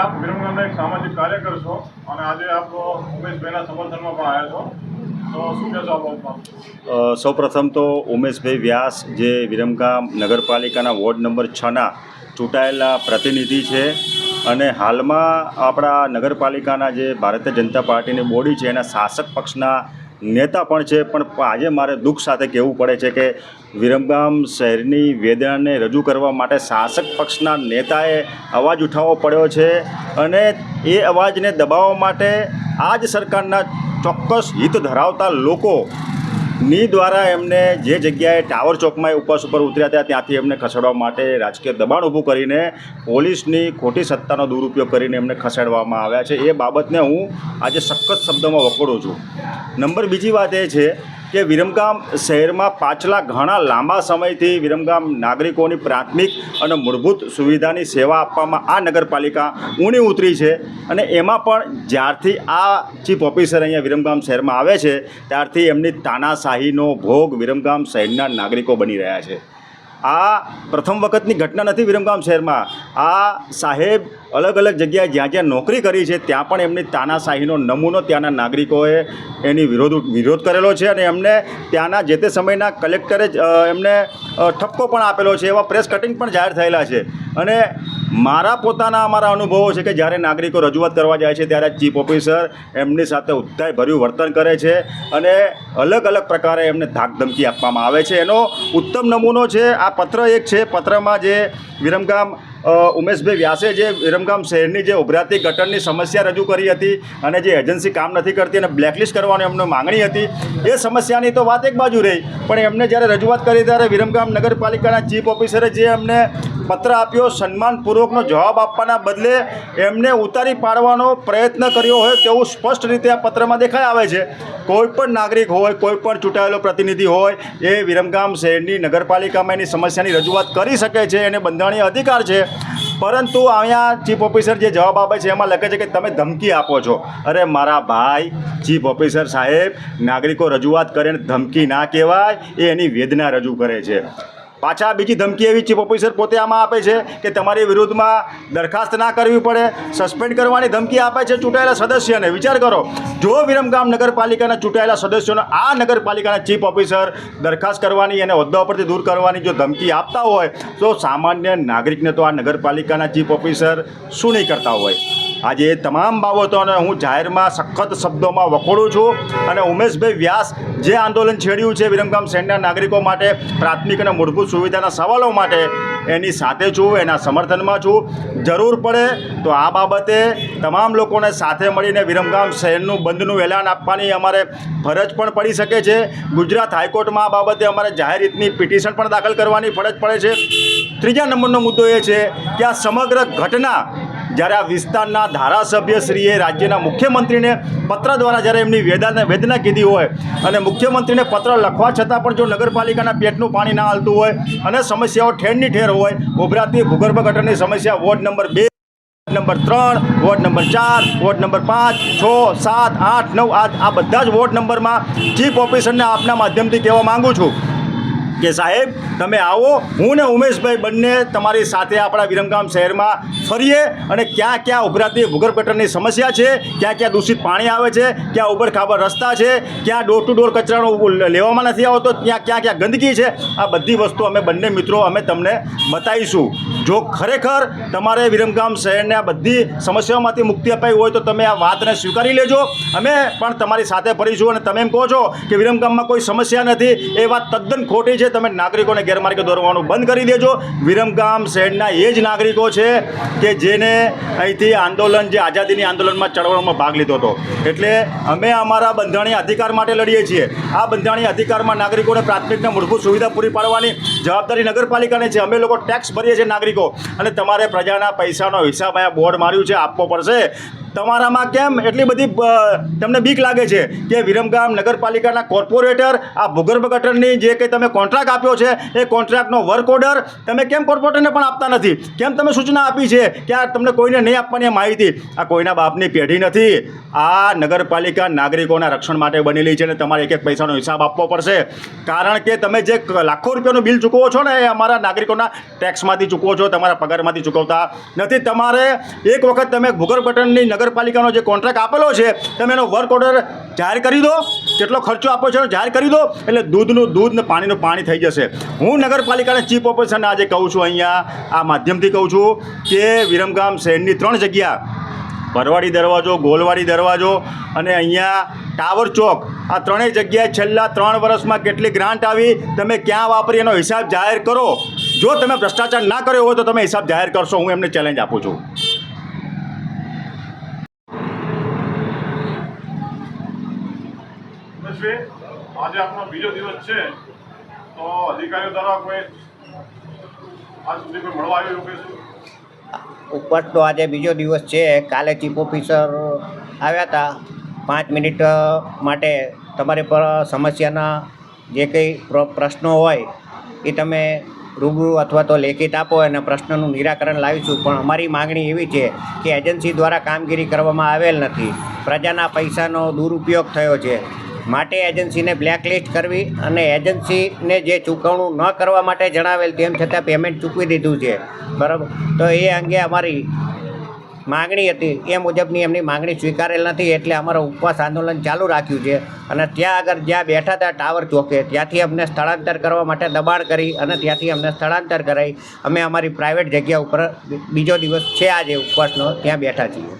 આપ વિરમગામના એક સામાજિક કાર્યકર છો અને આજે આપ ઉમેશભાઈના સમર્થનમાં પણ આવ્યા છો. સૌ સૌપ્રથમ તો ઉમેશભાઈ વ્યાસ જે વિરમગામ નગરપાલિકાના વોર્ડ નંબર છના ચૂંટાયેલા પ્રતિનિધિ છે અને હાલમાં આપણા નગરપાલિકાના જે ભારતીય જનતા પાર્ટીની બોડી છે એના શાસક પક્ષના નેતા પણ છે, પણ આજે મારે દુઃખ સાથે કહેવું પડે છે કે વિરમગામ શહેરની વેદનાને રજૂ કરવા માટે શાસક પક્ષના નેતાએ અવાજ ઉઠાવવો પડ્યો છે અને એ અવાજને દબાવવા માટે આ જ સરકારના ચોક્કસ હિત ધરાવતા લોકો ની દ્વારા એમને જે જગ્યાએ ટાવર ચોકમાં ઉપવાસ ઉપર ઉતર્યા હતા ત્યાંથી એમને ખસેડવા માટે રાજકીય દબાણ ઊભું કરીને પોલીસની ખોટી સત્તાનો દુરુપયોગ કરીને એમને ખસેડવામાં આવ્યા છે. એ બાબતને હું આજે સખત શબ્દોમાં વખોડું છું. નંબર બીજી વાત એ છે કે વિરમગામ શહેરમાં પાછલા ઘણા લાંબા સમયથી વિરમગામ નાગરિકોની પ્રાથમિક અને મૂળભૂત સુવિધાની સેવા આપવામાં આ નગરપાલિકા ઊણી ઉતરી છે અને એમાં પણ જ્યારથી આ ચીફ ઓફિસર અહીંયા વિરમગામ શહેરમાં આવે છે, ત્યારથી એમની તાનાશાહીનો ભોગ વિરમગામ શહેરના નાગરિકો બની રહ્યા છે. આ પ્રથમ વખતની ઘટના નથી વિરમગામ શહેરમાં. આ સાહેબ અલગ અલગ જગ્યાએ જ્યાં જ્યાં નોકરી કરી છે, ત્યાં પણ એમની તાનાશાહીનો નમૂનો ત્યાંના નાગરિકોએ એની વિરોધ વિરોધ કરેલો છે અને એમને ત્યાંના જે તે સમયના કલેક્ટરે જ એમને ઠપકો પણ આપેલો છે, એવા પ્રેસ કટિંગ પણ જાહેર થયેલા છે. અને મારા પોતાના અમારા અનુભવો છે કે જ્યારે નાગરિકો રજૂઆત કરવા જાય છે ત્યારે ચીફ ઓફિસર એમની સાથે ઉત્તાયભર્યું વર્તન કરે છે અને અલગ અલગ પ્રકારે એમને ધાક ધમકી આપવામાં આવે છે. એનો ઉત્તમ નમૂનો છે, આ પત્ર એક છે. પત્રમાં જે વિરમગામ ઉમેશભાઈ વ્યાસે જે વિરમગામ શહેરની જે ઉભરાતી ગટરની સમસ્યા રજૂ કરી હતી અને જે એજન્સી કામ નથી કરતી અને બ્લેકલિસ્ટ કરવાની એમને માંગણી હતી, એ સમસ્યાની તો વાત એક બાજુ રહી. પણ એમને જ્યારે રજૂઆત કરી ત્યારે વિરમગામ નગરપાલિકાના ચીફ ઓફિસરે જે એમને પત્ર આપ્યો, સન્માનપૂર્વકનો જવાબ આપવાના બદલે એમને ઉતારી પાડવાનો પ્રયત્ન કર્યો હોય તેવું સ્પષ્ટ રીતે આ પત્રમાં દેખાઈ આવે છે. કોઈ પણ નાગરિક હોય કોઈ પણ ચૂંટાયેલો પ્રતિનિધિ હોય, એ વિરમગામ શહેરની નગરપાલિકામાં એની સમસ્યાની રજૂઆત કરી શકે છે, એને બંધારણીય અધિકાર છે. પરંતુ અહીંયા ચીફ ઓફિસર જે જવાબ આપે છે, એમાં લખે છે કે તમે ધમકી આપો છો. અરે મારા ભાઈ, ચીફ ઓફિસર સાહેબ, નાગરિકો રજૂઆત કરે ધમકી ના કહેવાય, એ એની વેદના રજૂ કરે છે. પાછા બીજી ધમકી એવી ચીફ ઓફિસર પોતે આમાં આપે છે કે તમારી વિરુદ્ધમાં દરખાસ્ત ના કરવી પડે સસ્પેન્ડ કરવાની ધમકી આપે છે ચૂંટાયેલા સદસ્યને. વિચાર કરો, જો વિરમગામ નગરપાલિકાના ચૂંટાયેલા સદસ્યોને આ નગરપાલિકાના ચીફ ઓફિસર દરખાસ્ત કરવાની અને હોદ્દા પરથી દૂર કરવાની જો ધમકી આપતા હોય, તો સામાન્ય નાગરિકને તો આ નગરપાલિકાના ચીફ ઓફિસર શું નહીં કરતા હોય? આજે એ તમામ બાબતોને હું જાહેરમાં સખત શબ્દોમાં વખોડું છું અને ઉમેશભાઈ વ્યાસ જે આંદોલન છેડ્યું છે વિરમગામ શહેરના નાગરિકો માટે, પ્રાથમિક અને મૂળભૂત સુવિધાના સવાલો માટે, એની સાથે છું, એના સમર્થનમાં છું. જરૂર પડે તો આ બાબતે તમામ લોકોને સાથે મળીને વિરમગામ શહેરનું બંધનું એલાન આપવાની અમારે ફરજ પણ પડી શકે છે. ગુજરાત હાઈકોર્ટમાં આ બાબતે અમારે જાહેર રીતની પિટિશન પણ દાખલ કરવાની ફરજ પડે છે. ત્રીજા નંબરનો મુદ્દો એ છે કે આ સમગ્ર ઘટના જ્યારે આ વિસ્તારના ધારાસભ્યશ્રીએ રાજ્યના મુખ્યમંત્રીને પત્ર દ્વારા જ્યારે એમની વેદના વેદના કીધી હોય અને મુખ્યમંત્રીને પત્ર લખવા છતાં પણ જો નગરપાલિકાના પેટનું પાણી ના હાલતું હોય અને સમસ્યાઓ ઠેરની ઠેર હોય, ઉભરાતી ભૂગર્ભ ગટરની સમસ્યા વોર્ડ નંબર બે નંબર ત્રણ, વોર્ડ નંબર ચાર, વોર્ડ નંબર પાંચ, છ, સાત, આઠ, નવ આ બધા જ વોર્ડ નંબરમાં ચીફ ઓફિસરને આપના માધ્યમથી કહેવા માંગુ છું. કે સાહેબ, તમે આવો. હું ને ઉમેશભાઈ બંને તમારી સાથે આપણા વિરમગામ શહેરમાં ફરીએ અને ક્યાં ક્યાં ઉભરાતી ભૂગર્ભ ગટરની સમસ્યા છે, ક્યાં ક્યાં દૂષિત પાણી આવે છે, ક્યાં ઉબડ રસ્તા છે, ક્યાં ડોર ટુ ડોર કચરાનો લેવામાં નથી આવતો, ત્યાં ક્યાં ક્યાં ગંદકી છે, આ બધી વસ્તુ અમે બંને મિત્રો અમે તમને બતાવીશું. જો ખરેખર તમારે વિરમગામ શહેરને આ બધી સમસ્યાઓમાંથી મુક્તિ અપાઈ હોય તો તમે આ વાતને સ્વીકારી લેજો. અમે પણ તમારી સાથે ફરીશું અને તમે એમ કહો છો કે વિરમગામમાં કોઈ સમસ્યા નથી. એ વાત તદ્દન ખોટી છે. તમે નાગરિકોને ગેરમાર્ગે દોરવાનું બંધ કરી દેજો. વિરમગામ શહેરના એ જ નાગરિકો છે કે જેને અહીંથી આંદોલન, જે આઝાદીની આંદોલનમાં ચળવળમાં ભાગ લીધો હતો. એટલે અમે અમારા બંધારણીય અધિકાર માટે લડીએ છીએ. આ બંધારણીય અધિકારમાં નાગરિકોને પ્રાથમિકને મૂળભૂત સુવિધા પૂરી પાડવાની જવાબદારી નગરપાલિકાની છે. અમે લોકો ટેક્સ ભરીએ છીએ નાગરિકો. અને તમારે પ્રજાના પૈસાનો હિસાબ અહીંયા બોર્ડ માર્યું છે. આપવો પડશે. તમારામાં કેમ એટલી બધી તમને બીક લાગે છે કે વિરમગામ નગરપાલિકાના કોર્પોરેટર, આ ભૂગર્ભ ગટરની જે કંઈ તમે કોન્ટ્રાક્ટ આપ્યો છે, એ કોન્ટ્રાક્ટનો વર્ક ઓર્ડર તમે કેમ કોર્પોરેટરને પણ આપતા નથી? કેમ તમે સૂચના આપી છે કે આ તમને કોઈને નહીં આપવાની માહિતી? આ કોઈના બાપની પેઢી નથી. આ નગરપાલિકા નાગરિકોના રક્ષણ માટે બનેલી છે અને તમારે એક એક પૈસાનો હિસાબ આપવો પડશે. કારણ કે તમે જે લાખો રૂપિયાનું બિલ ચૂકવો છો ને, એ અમારા નાગરિકોના ટેક્સમાંથી ચૂકવો છો, તમારા પગારમાંથી ચૂકવતા નથી. તમારે એક વખત તમે ભૂગર્ભ ગટરની નગરપાલિકાનો જે કોન્ટ્રાક્ટ આપેલો છે, તમે એનો વર્ક ઓર્ડર જાહેર કરી દો. કેટલો ખર્ચો આપો છો એનો જાહેર કરી દો. એટલે દૂધનું, દૂધ ને પાણીનું પાણી થઈ જશે. હું નગરપાલિકાના ચીફ ઓફિસરને આજે કહું છું અહીંયા, આ માધ્યમથી કહું છું કે વિરમગામ શહેરની ત્રણ જગ્યા, ભરવાડી દરવાજો, ગોલવાડી દરવાજો અને અહીંયા ટાવર ચોક, આ ત્રણેય જગ્યાએ છેલ્લા ત્રણ વર્ષમાં કેટલી ગ્રાન્ટ આવી, તમે ક્યાં વાપરી એનો હિસાબ જાહેર કરો. જો તમે ભ્રષ્ટાચાર ના કર્યો હોય તો તમે હિસાબ જાહેર કરશો, હું એમને ચેલેન્જ આપું છું. ઉમેશભાઈ આજે આપણો બીજો દિવસ છે. તો અધિકારીઓ દ્વારા કોઈ આજ સુધી કોઈ મળવા આવ્યું કે શું? ઉપવાસનો આજે બીજો દિવસ છે. કાલે ચીફ ઓફિસર આવ્યા હતા. પાંચ મિનિટ માટે તમારી પર સમસ્યાના જે કંઈ પ્ર- પ્રશ્નો હોય એ તમે રૂબરૂ અથવા તો લેખિત આપો અને પ્રશ્નનું નિરાકરણ લાવીશું. પણ અમારી માગણી એવી છે કે એજન્સી દ્વારા કામગીરી કરવામાં આવેલ નથી. પ્રજાના પૈસાનો દુરુપયોગ થયો છે. માટે એજન્સીને બ્લેકલિસ્ટ કરવી અને એજન્સીને જે ચૂકવણું ન કરવા માટે જણાવેલ તેમ છતાં પેમેન્ટ ચૂકવી દીધું છે. બરાબર? તો એ અંગે અમારી માગણી હતી. એ મુજબની એમની માગણી સ્વીકારેલ નથી એટલે અમારું ઉપવાસ આંદોલન ચાલુ રાખ્યું છે. અને ત્યાં આગળ જ્યાં બેઠા હતા ટાવર ચોકે, ત્યાંથી અમને સ્થળાંતર કરવા માટે દબાણ કરી અને ત્યાંથી અમને સ્થળાંતર કરાવી અમે અમારી પ્રાઇવેટ જગ્યા ઉપર બીજો દિવસ છે આજે ઉપવાસનો, ત્યાં બેઠા છીએ.